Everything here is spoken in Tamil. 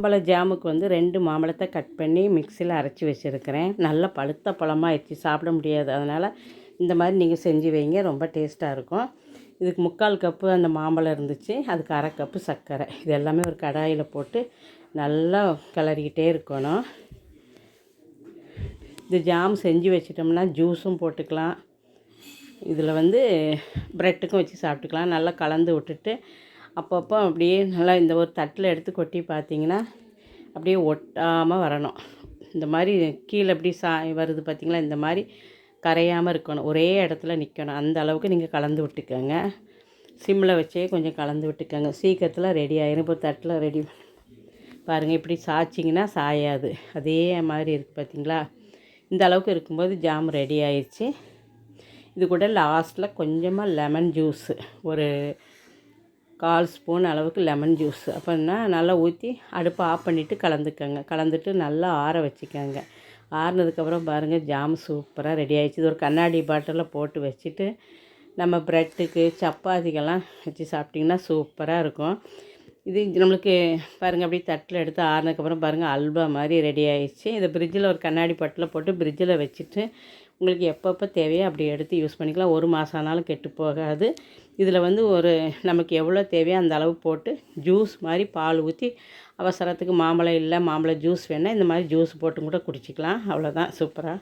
மாம்பழ ஜாமுக்கு வந்து ரெண்டு மாம்பழத்தை கட் பண்ணி மிக்சியில் அரைச்சி வச்சுருக்கிறேன். நல்ல பழுத்த பழமாகிடுச்சு சாப்பிட முடியாது. அதனால் இந்த மாதிரி நீங்கள் செஞ்சு வைங்க ரொம்ப டேஸ்ட்டாக இருக்கும். இதுக்கு முக்கால் கப்பு அந்த மாம்பழம் இருந்துச்சு அதுக்கு அரை கப்பு சர்க்கரை. இது எல்லாமே ஒரு கடாயில் போட்டு நல்லா கிளறிக்கிட்டே இருக்கணும். இது ஜாம் செஞ்சு வச்சிட்டோம்னா ஜூஸும் போட்டுக்கலாம். இதில் வந்து ப்ரெட்டுக்கும் வச்சு சாப்பிட்டுக்கலாம். நல்லா கலந்து விட்டுட்டு அப்பப்போ அப்படியே நல்லா இந்த ஒரு தட்டில் எடுத்து கொட்டி பார்த்தீங்கன்னா அப்படியே ஒட்டாமல் வரணும். இந்த மாதிரி கீழே அப்படி சா வருது பார்த்தீங்களா? இந்த மாதிரி கரையாமல் இருக்கணும். ஒரே இடத்துல நிற்கணும் அந்த அளவுக்கு நீங்கள் கலந்து விட்டுக்கோங்க. சிம்மில் வச்சே கொஞ்சம் கலந்து விட்டுக்கோங்க. சீக்கிரத்தில் ரெடி ஆயிரும். இப்போ தட்டில் ரெடி பாருங்கள் இப்படி சாய்ச்சிங்கன்னா சாயாது. அதே மாதிரி இருக்குது பார்த்திங்களா? இந்த அளவுக்கு இருக்கும்போது ஜாம் ரெடி ஆயிடுச்சு இது கூட லாஸ்ட்டில் கொஞ்சமாக லெமன் ஜூஸு ஒரு கால் ஸ்பூன் அளவுக்கு லெமன் ஜூஸ். அப்படின்னா நல்லா ஊற்றி அடுப்பை ஆஃப் பண்ணிவிட்டு கலந்துக்கோங்க. கலந்துட்டு நல்லா ஆற வச்சுக்கோங்க. ஆறுனதுக்கப்புறம் பாருங்கள் ஜாம் சூப்பராக ரெடி ஆகிடுச்சு இது ஒரு கண்ணாடி பாட்டிலில் போட்டு வச்சுட்டு நம்ம ப்ரெட்டுக்கு சப்பாத்திக்கெல்லாம் வச்சு சாப்பிட்டிங்கன்னா சூப்பராக இருக்கும். இது நம்மளுக்கு பாருங்கள் அப்படியே தட்டில் எடுத்து ஆறுனதுக்கப்புறம் பாருங்கள் அல்வா மாதிரி ரெடி ஆயிடுச்சு. இதை ஃப்ரிட்ஜில் ஒரு கண்ணாடி பாட்டில் போட்டு ஃப்ரிட்ஜில் வச்சுட்டு உங்களுக்கு எப்பப்போ தேவையோ அப்படி எடுத்து யூஸ் பண்ணிக்கலாம். ஒரு மாதம் ஆனாலும் கெட்டு போகாது. இதில் வந்து ஒரு நமக்கு எவ்வளோ தேவையோ அந்த அளவு போட்டு ஜூஸ் மாதிரி பால் ஊற்றி அவசரத்துக்கு மாம்பழம் இல்லை மாம்பழம் ஜூஸ் வேணால் இந்த மாதிரி ஜூஸ் போட்டு கூட குடிச்சிக்கலாம். அவ்வளோதான் சூப்பராக